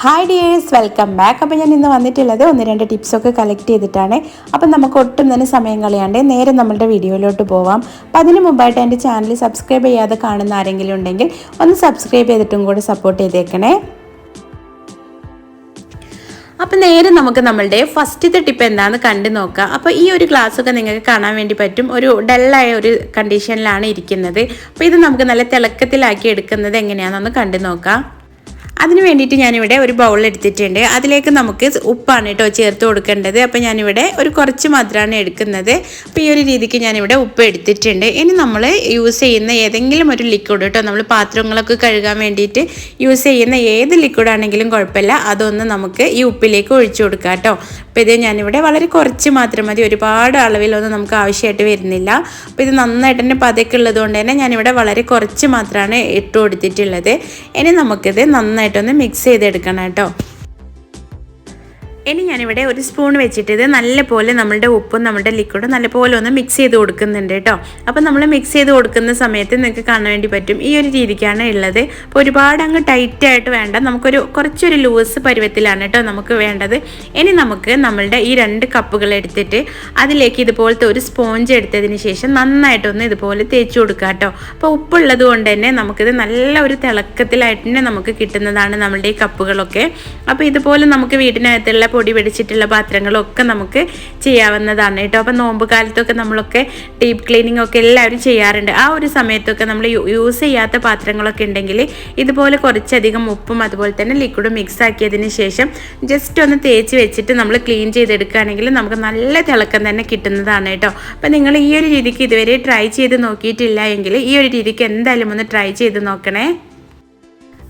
Hi dears welcome back അപ്പോൾ ഞാൻ ഇന്ന് വന്നിട്ടുള്ളത് ഒന്ന് രണ്ട് ടിപ്സൊക്കെ കളക്ട് ചെയ്തിട്ടാണ്. അപ്പം നമുക്ക് ഒട്ടും തന്നെ സമയം കളയാണ്ട് നേരെ നമ്മളുടെ വീഡിയോയിലോട്ട് പോവാം. അപ്പം അതിന് മുമ്പായിട്ട് എന്റെ ചാനൽ സബ്സ്ക്രൈബ് ചെയ്യാതെ കാണുന്ന ആരെങ്കിലും ഉണ്ടെങ്കിൽ ഒന്ന് സബ്സ്ക്രൈബ് ചെയ്തിട്ടും കൂടെ സപ്പോർട്ട് ചെയ്തേക്കണേ. അപ്പം നേരെ നമുക്ക് നമ്മളുടെ ഫസ്റ്റത്തെ ടിപ്പ് എന്താണെന്ന് കണ്ടു നോക്കാം. അപ്പോൾ ഈ ഒരു ഗ്ലാസ് ഒക്കെ നിങ്ങൾക്ക് കാണാൻ വേണ്ടി പറ്റും. ഒരു ഡല്ലായ ഒരു കണ്ടീഷനിലാണ് ഇരിക്കുന്നത്. അപ്പോൾ ഇത് നമുക്ക് നല്ല തിളക്കത്തിലാക്കി എടുക്കുന്നത് എങ്ങനെയാണെന്നൊന്ന് കണ്ടു നോക്കാം. അതിന് വേണ്ടിയിട്ട് ഞാനിവിടെ ഒരു ബൗൾ എടുത്തിട്ടുണ്ട്. അതിലേക്ക് നമുക്ക് ഉപ്പാണ് കേട്ടോ ചേർത്ത് കൊടുക്കേണ്ടത്. അപ്പോൾ ഞാനിവിടെ ഒരു കുറച്ച് മധുരമാണ് എടുക്കുന്നത്. അപ്പോൾ ഈ ഒരു രീതിക്ക് ഞാനിവിടെ ഉപ്പ് എടുത്തിട്ടുണ്ട്. ഇനി നമ്മൾ യൂസ് ചെയ്യുന്ന ഏതെങ്കിലും ഒരു ലിക്വിഡ് കേട്ടോ നമ്മൾ പാത്രങ്ങളൊക്കെ കഴുകാൻ വേണ്ടിയിട്ട് യൂസ് ചെയ്യുന്ന ഏത് ലിക്വിഡ് ആണെങ്കിലും കുഴപ്പമില്ല. അതൊന്ന് നമുക്ക് ഈ ഉപ്പിലേക്ക് ഒഴിച്ചു കൊടുക്കാം കേട്ടോ അപ്പോൾ ഇത് ഞാനിവിടെ വളരെ കുറച്ച് മാത്രം മതി. ഒരുപാട് അളവിലൊന്നും നമുക്ക് ആവശ്യമായിട്ട് വരുന്നില്ല. അപ്പോൾ ഇത് നന്നായിട്ട് തന്നെ പതക്കുള്ളത് കൊണ്ട് തന്നെ ഞാനിവിടെ വളരെ കുറച്ച് മാത്രമാണ് ഇട്ട് കൊടുത്തിട്ടുള്ളത്. ഇനി നമുക്കിത് നന്നായിട്ടൊന്ന് മിക്സ് ചെയ്തെടുക്കണം കേട്ടോ. ഇനി ഞാനിവിടെ ഒരു സ്പൂൺ വെച്ചിട്ട് ഇത് നല്ലപോലെ നമ്മളുടെ ഉപ്പും നമ്മുടെ ലിക്വിഡും നല്ലപോലെ ഒന്ന് മിക്സ് ചെയ്ത് കൊടുക്കുന്നുണ്ട് കേട്ടോ. അപ്പോൾ നമ്മൾ മിക്സ് ചെയ്ത് കൊടുക്കുന്ന സമയത്ത് നിങ്ങൾക്ക് കാണാൻ വേണ്ടി പറ്റും ഈ ഒരു രീതിക്കാണ് ഉള്ളത്. അപ്പോൾ ഒരുപാട് അങ്ങ് ടൈറ്റായിട്ട് വേണ്ട. നമുക്കൊരു കുറച്ചൊരു ലൂസ് പരുവത്തിലാണ് കേട്ടോ നമുക്ക് വേണ്ടത്. ഇനി നമുക്ക് നമ്മളുടെ ഈ രണ്ട് കപ്പുകൾ എടുത്തിട്ട് അതിലേക്ക് ഇതുപോലത്തെ ഒരു സ്പോഞ്ച് എടുത്തതിന് ശേഷം നന്നായിട്ടൊന്ന് ഇതുപോലെ തേച്ച് കൊടുക്കുക കേട്ടോ. അപ്പോൾ ഉപ്പുള്ളത് കൊണ്ട് തന്നെ നമുക്കിത് നല്ല ഒരു തിളക്കത്തിലായിട്ട് തന്നെ നമുക്ക് കിട്ടുന്നതാണ് നമ്മളുടെ ഈ കപ്പുകളൊക്കെ അപ്പോൾ ഇതുപോലെ നമുക്ക് വീടിനകത്തുള്ള പൊടി പിടിച്ചിട്ടുള്ള പാത്രങ്ങളൊക്കെ നമുക്ക് ചെയ്യാവുന്നതാണ് കേട്ടോ. അപ്പം നോമ്പ് കാലത്തൊക്കെ നമ്മളൊക്കെ ഡീപ്പ് ക്ലീനിങ് ഒക്കെ എല്ലാവരും ചെയ്യാറുണ്ട്. ആ ഒരു സമയത്തൊക്കെ നമ്മൾ യൂസ് ചെയ്യാത്ത പാത്രങ്ങളൊക്കെ ഉണ്ടെങ്കിൽ ഇതുപോലെ കുറച്ചധികം ഉപ്പും അതുപോലെ തന്നെ ലിക്വിഡും മിക്സ് ആക്കിയതിന് ശേഷം ജസ്റ്റ് ഒന്ന് തേച്ച് വെച്ചിട്ട് നമ്മൾ ക്ലീൻ ചെയ്തെടുക്കുകയാണെങ്കിൽ നമുക്ക് നല്ല തിളക്കം തന്നെ കിട്ടുന്നതാണ് കേട്ടോ. അപ്പം നിങ്ങൾ ഈ ഒരു രീതിക്ക് ഇതുവരെ ട്രൈ ചെയ്ത് നോക്കിയിട്ടില്ല എങ്കിൽ ഈ ഒരു രീതിക്ക് എന്തായാലും ഒന്ന് ട്രൈ ചെയ്ത് നോക്കണേ.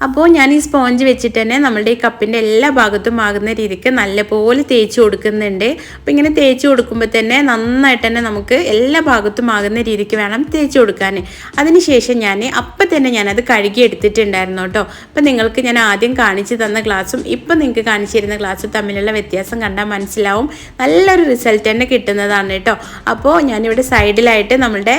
അപ്പോൾ ഞാൻ ഈ സ്പോഞ്ച് വെച്ചിട്ട് തന്നെ നമ്മളുടെ ഈ കപ്പിന്റെ എല്ലാ ഭാഗത്തും ആകുന്ന രീതിക്ക് നല്ലപോലെ തേച്ച് കൊടുക്കുന്നുണ്ട്. അപ്പോൾ ഇങ്ങനെ തേച്ച് കൊടുക്കുമ്പോൾ തന്നെ നന്നായിട്ട് തന്നെ നമുക്ക് എല്ലാ ഭാഗത്തും ആകുന്ന രീതിക്ക് വേണം തേച്ച് കൊടുക്കാൻ അതിനുശേഷം ഞാൻ അപ്പം തന്നെ ഞാനത് കഴുകി എടുത്തിട്ടുണ്ടായിരുന്നു കേട്ടോ. അപ്പം നിങ്ങൾക്ക് ഞാൻ ആദ്യം കാണിച്ചു തന്ന ഗ്ലാസും ഇപ്പം നിങ്ങൾക്ക് കാണിച്ചു തരുന്ന ഗ്ലാസ്സും തമ്മിലുള്ള വ്യത്യാസം കണ്ടാൽ മനസ്സിലാവും. നല്ലൊരു റിസൾട്ട് തന്നെ കിട്ടുന്നതാണ് കേട്ടോ. അപ്പോൾ ഞാനിവിടെ സൈഡിലായിട്ട് നമ്മളുടെ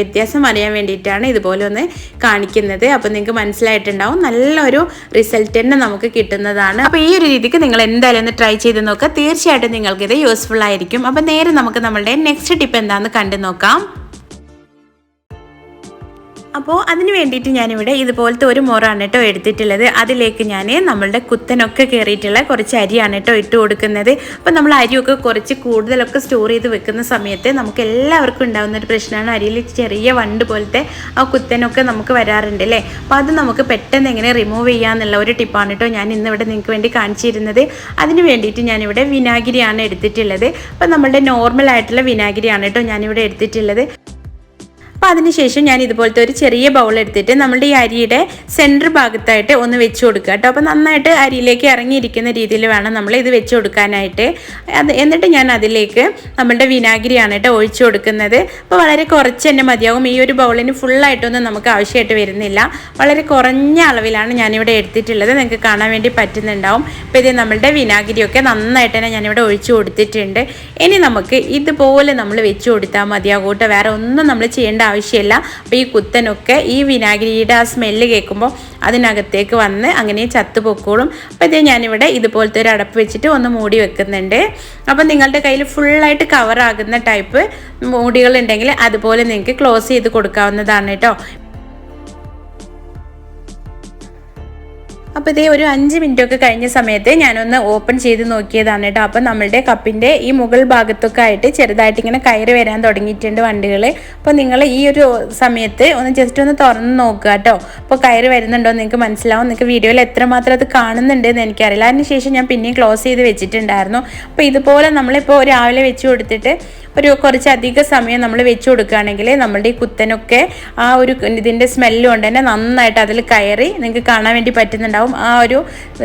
വ്യത്യാസം അറിയാൻ വേണ്ടിയിട്ടാണ് ഇതുപോലെ ഒന്ന് കാണിക്കുന്നത്. അപ്പോൾ നിങ്ങൾക്ക് മനസ്സിലായിട്ടുണ്ടാവും. നല്ല നല്ലൊരു റിസൾട്ട് തന്നെ നമുക്ക് കിട്ടുന്നതാണ്. അപ്പോൾ ഈ ഒരു രീതിക്ക് നിങ്ങൾ എന്തായാലും ഒന്ന് ട്രൈ ചെയ്ത് നോക്കുക. തീർച്ചയായിട്ടും ഇത് യൂസ്ഫുൾ ആയിരിക്കും. അപ്പോൾ നേരെ നമുക്ക് നമ്മളുടെ നെക്സ്റ്റ് ടിപ്പ് എന്താണെന്ന് കണ്ടു നോക്കാം. അപ്പോൾ അതിന് വേണ്ടിയിട്ട് ഞാനിവിടെ ഇതുപോലത്തെ ഒരു മുറാണ് കേട്ടോ എടുത്തിട്ടുള്ളത്. അതിലേക്ക് ഞാൻ നമ്മളുടെ കുത്തനൊക്കെ കയറിയിട്ടുള്ള കുറച്ച് അരിയാണ് കേട്ടോ ഇട്ട് കൊടുക്കുന്നത്. അപ്പോൾ നമ്മൾ അരിയൊക്കെ കുറച്ച് കൂടുതലൊക്കെ സ്റ്റോർ ചെയ്ത് വെക്കുന്ന സമയത്ത് നമുക്ക് എല്ലാവർക്കും ഉണ്ടാകുന്ന ഒരു പ്രശ്നമാണ് അരിയിൽ ചെറിയ വണ്ട് പോലത്തെ ആ കുത്തനൊക്കെ നമുക്ക് വരാറുണ്ട് അല്ലേ അപ്പോൾ അത് നമുക്ക് പെട്ടെന്ന് എങ്ങനെ റിമൂവ് ചെയ്യാമെന്നുള്ള ഒരു ടിപ്പാണ് കേട്ടോ ഞാൻ ഇന്നിവിടെ നിങ്ങൾക്ക് വേണ്ടി കാണിച്ചിരുന്നത്. അതിന് വേണ്ടിയിട്ട് ഞാനിവിടെ വിനാഗിരിയാണ് എടുത്തിട്ടുള്ളത്. അപ്പോൾ നമ്മളുടെ നോർമൽ ആയിട്ടുള്ള വിനാഗിരിയാണ് കേട്ടോ ഞാനിവിടെ എടുത്തിട്ടുള്ളത്. അപ്പോൾ അതിനുശേഷം ഞാൻ ഇതുപോലത്തെ ഒരു ചെറിയ ബൗൾ എടുത്തിട്ട് നമ്മുടെ ഈ അരിയുടെ സെന്റർ ഭാഗത്തായിട്ട് ഒന്ന് വെച്ച് കൊടുക്കുക കേട്ടോ. അപ്പോൾ നന്നായിട്ട് അരിയിലേക്ക് ഇറങ്ങിയിരിക്കുന്ന രീതിയിൽ വേണം നമ്മൾ ഇത് വെച്ച് കൊടുക്കാനായിട്ട്. അത് എന്നിട്ട് ഞാൻ അതിലേക്ക് നമ്മളുടെ വിനാഗിരിയാണ് കേട്ടോ ഒഴിച്ച് കൊടുക്കുന്നത്. അപ്പോൾ വളരെ കുറച്ച് തന്നെ മതിയാകും ഈ ഒരു ബൗളിന് ഫുള്ളായിട്ടൊന്നും നമുക്ക് ആവശ്യമായിട്ട് വരുന്നില്ല. വളരെ കുറഞ്ഞ അളവിലാണ് ഞാനിവിടെ എടുത്തിട്ടുള്ളത്. നിങ്ങൾക്ക് കാണാൻ വേണ്ടി പറ്റുന്നുണ്ടാവും. അപ്പോൾ ഇത് നമ്മളുടെ വിനാഗിരിയൊക്കെ നന്നായിട്ട് തന്നെ ഞാനിവിടെ ഒഴിച്ചു കൊടുത്തിട്ടുണ്ട്. ഇനി നമുക്ക് ഇതുപോലെ നമ്മൾ വെച്ച് കൊടുത്താൽ മതിയാകും കേട്ടോ. വേറെ ഒന്നും നമ്മൾ ചെയ്യേണ്ട ആവശ്യമില്ല. അപ്പോൾ ഈ കുത്തനൊക്കെ ഈ വിനാഗിരിയുടെ ആ സ്മെല്ല് കേൾക്കുമ്പോൾ അതിനകത്തേക്ക് വന്ന് അങ്ങനെ ചത്തു പൊക്കോളും. അപ്പോൾ ഇത് ഞാനിവിടെ ഇതുപോലത്തെ ഒരു അടപ്പ് വെച്ചിട്ട് ഒന്ന് മൂടി വെക്കുന്നുണ്ട്. അപ്പോൾ നിങ്ങളുടെ കയ്യിൽ ഫുള്ളായിട്ട് കവറാകുന്ന ടൈപ്പ് മൂടികളുണ്ടെങ്കിൽ അതുപോലെ നിങ്ങൾക്ക് ക്ലോസ് ചെയ്ത് കൊടുക്കാവുന്നതാണ് കേട്ടോ. അപ്പോൾ ഇതേ ഒരു അഞ്ച് മിനിറ്റ് ഒക്കെ കഴിഞ്ഞ സമയത്ത് ഞാനൊന്ന് ഓപ്പൺ ചെയ്ത് നോക്കിയതാണ് കേട്ടോ. അപ്പോൾ നമ്മളുടെ കപ്പിന്റെ ഈ മുകൾ ഭാഗത്തൊക്കെ ആയിട്ട് ചെറുതായിട്ട് ഇങ്ങനെ കയറി വരാൻ തുടങ്ങിയിട്ടുണ്ട് വണ്ടികൾ അപ്പോൾ നിങ്ങൾ ഈ ഒരു സമയത്ത് ഒന്ന് ജസ്റ്റ് ഒന്ന് തുറന്ന് നോക്കുക കേട്ടോ. അപ്പോൾ കയറി വരുന്നുണ്ടോ നിങ്ങൾക്ക് മനസ്സിലാവും. നിങ്ങൾക്ക് വീഡിയോയിൽ എത്രമാത്രം അത് കാണുന്നുണ്ട് എന്ന് എനിക്കറിയില്ല. അതിനുശേഷം ഞാൻ പിന്നെയും ക്ലോസ് ചെയ്ത് വെച്ചിട്ടുണ്ടായിരുന്നു. അപ്പോൾ ഇതുപോലെ നമ്മളിപ്പോൾ രാവിലെ വെച്ച് കൊടുത്തിട്ട് ഒരു കുറച്ച് അധിക സമയം നമ്മൾ വെച്ച് കൊടുക്കുകയാണെങ്കിൽ നമ്മളുടെ ഈ കുത്തനൊക്കെ ആ ഒരു ഇതിന്റെ സ്മെല്ല് കൊണ്ട് തന്നെ നന്നായിട്ട് അതിൽ കയറി നിങ്ങൾക്ക് കാണാൻ വേണ്ടി പറ്റുന്നുണ്ടാവും. ആ ഒരു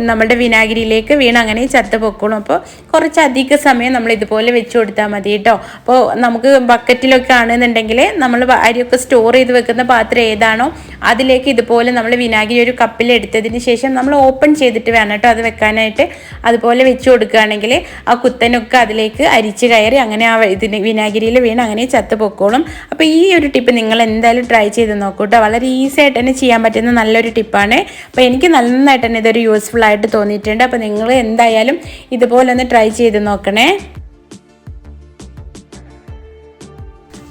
നമ്മുടെ വിനാഗിരിയിലേക്ക് വീണ് അങ്ങനെ ചത്ത് പൊക്കോളും. അപ്പോൾ കുറച്ച് അധിക സമയം നമ്മൾ ഇതുപോലെ വെച്ച് കൊടുത്താൽ മതി കേട്ടോ. അപ്പോൾ നമുക്ക് ബക്കറ്റിലൊക്കെ ആണെന്നുണ്ടെങ്കിൽ നമ്മൾ അരിയൊക്കെ സ്റ്റോർ ചെയ്ത് വെക്കുന്ന പാത്രം ഏതാണോ അതിലേക്ക് ഇതുപോലെ നമ്മൾ വിനാഗിരി ഒരു കപ്പിൽ എടുത്തതിന് ശേഷം നമ്മൾ ഓപ്പൺ ചെയ്തിട്ട് വേണം കേട്ടോ അത് വെക്കാനായിട്ട്. അതുപോലെ വെച്ച് കൊടുക്കുകയാണെങ്കിൽ ആ കുത്തനൊക്കെ അതിലേക്ക് അരിച്ച് കയറി അങ്ങനെ ആ ഇതിന് വിനാഗിരിയിൽ വീണ് അങ്ങനെ ചത്ത് പൊക്കോളും. അപ്പോൾ ഈ ഒരു ടിപ്പ് നിങ്ങൾ എന്തായാലും ട്രൈ ചെയ്ത് നോക്കൂട്ടോ. വളരെ ഈസി ആയിട്ട് തന്നെ ചെയ്യാൻ പറ്റുന്ന നല്ലൊരു ടിപ്പാണ് അപ്പോൾ എനിക്ക് നന്നായിട്ട് തന്നെ ഇതൊരു യൂസ്ഫുൾ ആയിട്ട് തോന്നിയിട്ടുണ്ട്. അപ്പോൾ നിങ്ങൾ എന്തായാലും ഇതുപോലെ ഒന്ന് ട്രൈ ചെയ്ത് നോക്കണേ.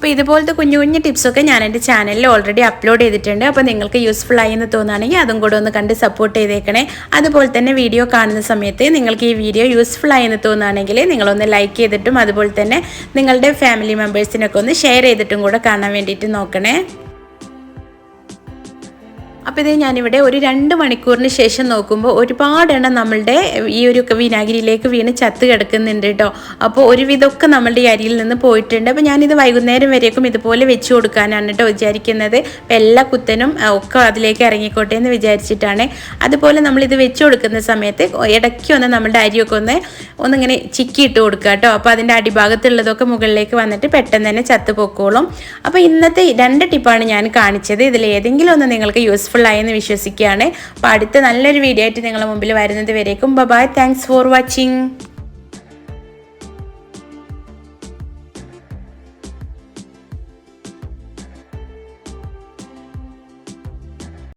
അപ്പോൾ ഇതുപോലത്തെ കുഞ്ഞു കുഞ്ഞു ടിപ്സൊക്കെ ഞാൻ എന്റെ ചാനലിൽ ഓൾറെഡി അപ്ലോഡ് ചെയ്തിട്ടുണ്ട്. അപ്പോൾ നിങ്ങൾക്ക് യൂസ്ഫുൾ ആയി എന്ന് തോന്നുകയാണെങ്കിൽ അതും കൂടെ ഒന്ന് കണ്ട് സപ്പോർട്ട് ചെയ്തേക്കണേ. അതുപോലെ തന്നെ വീഡിയോ കാണുന്ന സമയത്ത് നിങ്ങൾക്ക് ഈ വീഡിയോ യൂസ്ഫുൾ ആയി എന്ന് തോന്നുകയാണെങ്കിൽ നിങ്ങളൊന്ന് ലൈക്ക് ചെയ്തിട്ടും അതുപോലെ തന്നെ നിങ്ങളുടെ ഫാമിലി മെമ്പേഴ്സിനൊക്കെ ഒന്ന് ഷെയർ ചെയ്തിട്ടും കൂടെ കാണാൻ വേണ്ടിയിട്ട് നോക്കണേ. അപ്പോൾ ഇത് ഞാനിവിടെ ഒരു രണ്ട് മണിക്കൂറിന് ശേഷം നോക്കുമ്പോൾ ഒരുപാടെണ്ണം നമ്മളുടെ ഈ ഒരു വിനാഗിരിയിലേക്ക് വീണ് ചത്ത് കിടക്കുന്നുണ്ട് കേട്ടോ അപ്പോൾ ഒരുവിധമൊക്കെ നമ്മളുടെ ഈ അരിയിൽ നിന്ന് പോയിട്ടുണ്ട്. അപ്പോൾ ഞാനിത് വൈകുന്നേരം വരേക്കും ഇതുപോലെ വെച്ച് കൊടുക്കാനാണ് കേട്ടോ വിചാരിക്കുന്നത്. അപ്പോൾ എല്ലാ കുത്തനും ഒക്കെ അതിലേക്ക് ഇറങ്ങിക്കോട്ടെ എന്ന് വിചാരിച്ചിട്ടാണ്. അതുപോലെ നമ്മളിത് വെച്ച് കൊടുക്കുന്ന സമയത്ത് ഇടയ്ക്ക് ഒന്ന് നമ്മളുടെ അരിയൊക്കെ ഒന്ന് ഒന്നിങ്ങനെ ചിക്കി ഇട്ട് കൊടുക്കുക കേട്ടോ അപ്പോൾ അതിന്റെ അടിഭാഗത്തുള്ളതൊക്കെ മുകളിലേക്ക് വന്നിട്ട് പെട്ടെന്ന് തന്നെ ചത്ത് പൊക്കോളും. അപ്പോൾ ഇന്നത്തെ രണ്ട് ടിപ്പാണ് ഞാൻ കാണിച്ചത്. ഇതിൽ ഏതെങ്കിലും ഒന്ന് നിങ്ങൾക്ക് യൂസ്ഫുൾ ആയെന്ന് വിശ്വസിക്കുകയാണ്. അപ്പോൾ അടുത്ത നല്ലൊരു വീഡിയോ ആയിട്ട് നിങ്ങളുടെ മുമ്പിൽ വരുന്നത് വരേക്കും. Bye thanks for watching